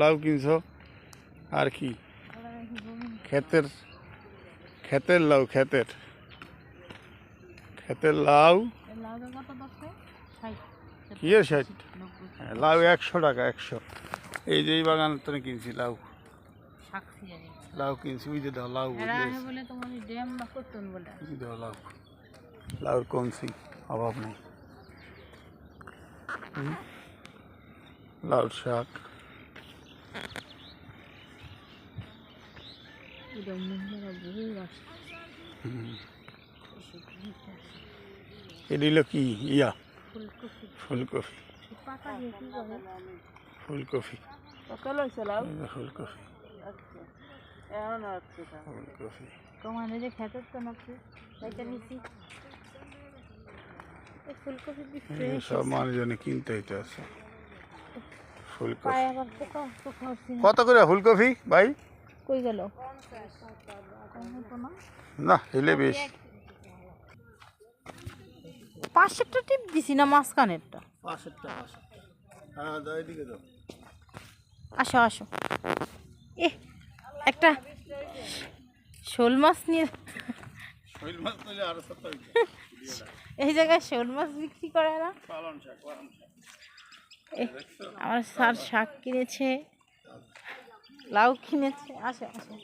লাউ কিনছো। আর কি? ক্ষেতের ক্ষেতের লাউ ক্ষেতের। ক্ষেতের লাউ। কি ষাট? হ্যাঁ, লাউ একশো টাকা একশো। এই যে এই বাগান তো কিনছি লাউ। লাউ কিনছি বুঝে দাও লাউ দাও লাউ। লাউর কমছি অভাব নেই। লাউর শাক। এটা এটা হলো কি ইয়া ফুলকপি ফুলকপি ফুলকপি ফুলকপি আচ্ছা ফুলকপি যে খেতে তো নাকি এটা নিছি ফুলকপি সব মানুষজনে কিনতে হইতে আছে ফুলকপি। কত করে ফুলকপি ভাই? কই গেল? না এলে বেশ। পাঁচশোটা টিপ দিছি না মাঝখানেরটা? পাঁচশোটা হ্যাঁ দাও এদিকে দাও। আসো আসো। এ একটা শোল মাছ নিয়ে এই জায়গায় শোল মাছ বিক্রি করে না পালন শাক পালন শাক এ, আমার স্যার শাক কিনেছে লাউ কিনেছে। আসো আসো।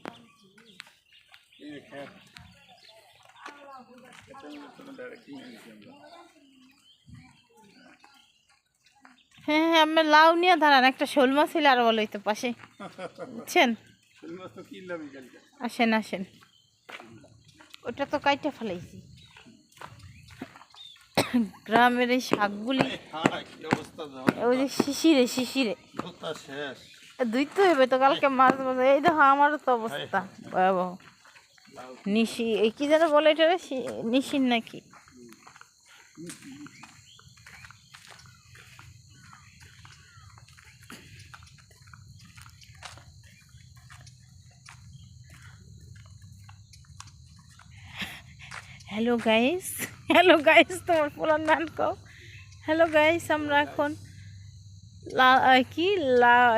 হ্যাঁ হ্যাঁ আমরা লাউ নিয়ে দাঁড়ান একটা শোল মাছ হলে আরও ভালো হইতো পাশে। বুঝছেন? তো আসেন আসেন। ওটা তো কাইটে ফেলাইছি। গ্রামের এই শাকগুলি। ওই যে শিশিরে শিশিরে। তো হবে তো কালকে মাছ বাজার এই দেখো আমারও তো অবস্থা। ভয়াবহ। নিশি এই কি যেন বলে এটা রে? শি- নিশিন নাকি? হ্যালো গাইস হ্যালো গাইস তোমার পোলার নাম কও। হ্যালো গাইস আমরা এখন কি?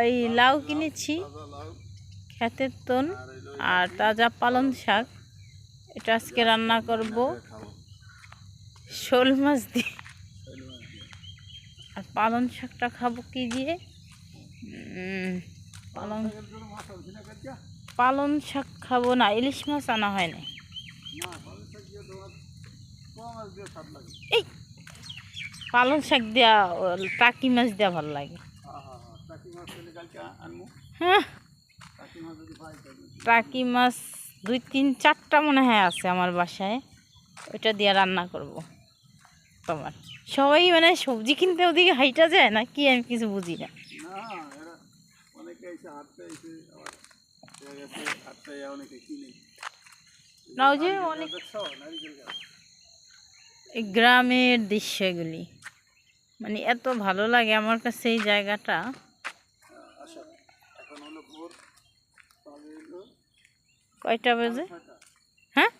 এই লাউ কিনেছি। ক্ষেতের তন আর তাজা পালং শাক। এটা আজকে রান্না করব। শোল মাছ দিয়ে। আর পালং শাকটা খাব কি দিয়ে? উম, পালং পালং শাক খাব না ইলিশ মাছ আনা হয় না এই পালং শাক দেওয়া টাকি মাছ দেওয়া ভালো লাগে। হ্যাঁ। টাকি মাছ দুই তিন চারটা মনে হয় আছে আমার বাসায়। ওইটা দিয়ে রান্না করব। তোমার। সবাই মানে সবজি কিনতে ওদিকে হাইটা যায় না? কি আমি কিছু বুঝি না। না ওই যে অনেক এই গ্রামের দৃশ্যগুলি। মানে এত ভালো লাগে আমার কাছে এই জায়গাটা। কয়টা বাজে? হ্যাঁ?